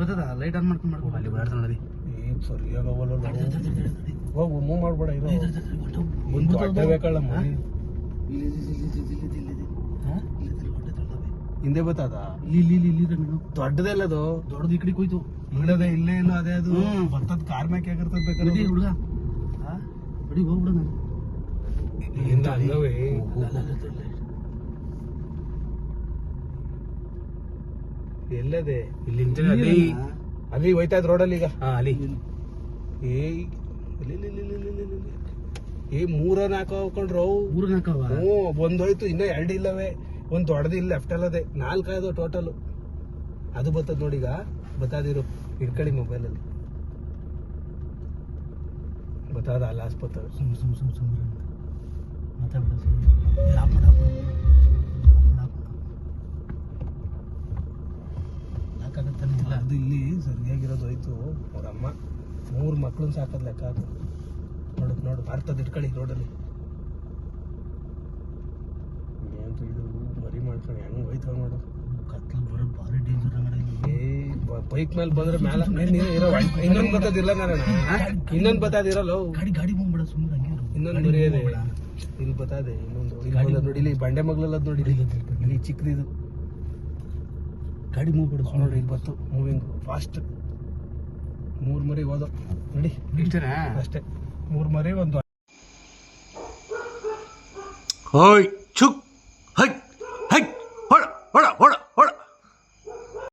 ಬರ್ತದ? Light on ಮಾಡ್ಕೊಂಡು ಮಾಡ್ಕೊಂಡು ಅಲ್ಲಿ ಓಡಾಡ್ತಾನೆ ನೋಡಿ. ಏ ಸರಿಯಾಗವಲ್ಲ ಹೋಗು ಮೂವ್ ಮಾಡ್ಬೇಡ ಇದು ಬಂದ್ಬಿಟ್ಟು ದೊಡ್ಡ ಬೇಕಲ್ಲ ಮರಿ. ಹಿಂದೆ ಬತ್ತದ? ಇಲ್ಲಿ ಇಲ್ಲಿ ಇಲ್ಲಿ ಅದು. ದೊಡ್ಡದು ಈ ಕಡೆ ಹೋಯ್ತು ಇಲ್ಲದೆ ಇಲ್ಲೇ ಇಲ್ಲ ಅದೇ ಅದು. ಬರ್ತದ ಕಾರ್ ಮ್ಯಾಕ್ ಆಗಿರ್ತದ ಬೇಕಾದ್ರೆ ಹುಡುಗ. ಬಡಿ ಹೋಗ್ಬಿಡ ನಾನು. ಹಿಂದೆ ಹಂಗವೇ. ಎಲ್ಲದೆ? ಇಲ್ಲಿ ನಿಂತಿದೆ ಅಲ್ಲಿ. ಅಲ್ಲಿ ಹೋಯ್ತಾ ಇದ್ ರೋಡಲ್ಲಿ ಈಗ. ಹಾ ಅಲ್ಲಿ. ಏ ಇಲ್ಲಿ ಇಲ್ಲಿ ಇಲ್ಲಿ ಇಲ್ಲಿ ಇಲ್ಲಿ ಇಲ್ಲಿ. ಏ ಮೂರ ನಾಲ್ಕು ಹಾಕೊಂಡ್ರು ಮೂರು ನಾಲ್ಕವ ಹ್ಞೂ ಒಂದ್ ಹೋಯ್ತು ಇನ್ನ ಎರಡು ಇಲ್ಲವೇ. ಒಂದ್ ದೊಡ್ಡದು ಇಲ್ಲ ಲೆಫ್ಟ್ ಅಲ್ಲದೆ. ನಾಲ್ಕಾಯ್ದು ಟೋಟಲ್ ಅದು ಬರ್ತದ ನೋಡಿ ಈಗ. ಬತ್ತಾದಿರು ಇಟ್ಕೊಳ್ಳಿ ಮೊಬೈಲ್ ಅಲ್ಲಿ. ಬತ್ತಾದ ಅಲ್ಲ ಆಸ್ಪತ್ರೆ ಸುಮ್ ಸುಮ್ ಸುಮ್ ಸುಮ್ ಮಾತಾಡ್ಬಿಡ ಅದು ಇಲ್ಲಿ ಸರಿಯಾಗಿರೋದು ಹೋಯ್ತು. ಅವರಮ್ಮ ಮೂರು ಮಕ್ಕಳನ್ನ ಸಾಕದ್ ಲೆಕ್ಕ ಅದು. ನೋಡು ನೋಡು ಅರ್ಥದ ಇಟ್ಕೊಳ್ಳಿ ರೋಡಲ್ಲಿ. ಏನಂತ ಇದು ಮರಿ ಮಾಡ್ಕೊಂಡು ಹೆಂಗ್ ಹೋಯ್ತಾವ ನೋಡು ಕತ್ಲು ಬರೋ ಭಾರಿ ಡೇಂಜರ್ ಏ ಬೈಕ್ ಮೇಲೆ ಬಂದ್ರೆ ಮೇಲೆ ನೀನ್ ಇರೋ ಇನ್ನೊಂದು ಬತ್ತದಿಲ್ಲ ನಾನು ಇನ್ನೊಂದ್ ಬತ್ತದಿರಲ್ಲ ಗಾಡಿ ಗಾಡಿ ಬಂದ್ಬಿಡ ಸುಮ್ಮನೆ ಹಂಗೆ ಇನ್ನೊಂದು ಇನ್ನೊಂದ್ ಗಾಡಿ ಬರೀ ಇಲ್ಲಿ ಬತ್ತಾದೆ ಇನ್ನೊಂದು ಇಲ್ಲಿ ಗಾಡಿ ಬಂದದ್ ನೋಡಿ ಇಲ್ಲಿ ಬಂಡೆ ಮಗ್ಲಲ್ಲ ನೋಡಿ. ಇಲ್ಲಿ ಚಿಕ್ಕದಿದು ಗಾಡಿ ಹೋಗ್ಬೇಡ ನೋಡಿ ಸುಮ್ಮನೆ ಇಲ್ಲಿ ಬತ್ತು ಮೂವಿಂಗ್ ಫಾಸ್ಟ್ ಮೂರು ಮರಿ ಹೋದ. ನೋಡಿ ಇಷ್ಟೇನಾ? ಅಷ್ಟೇ. ಮೂರು ಮರಿ ಒಂದು. ಹೋಯ್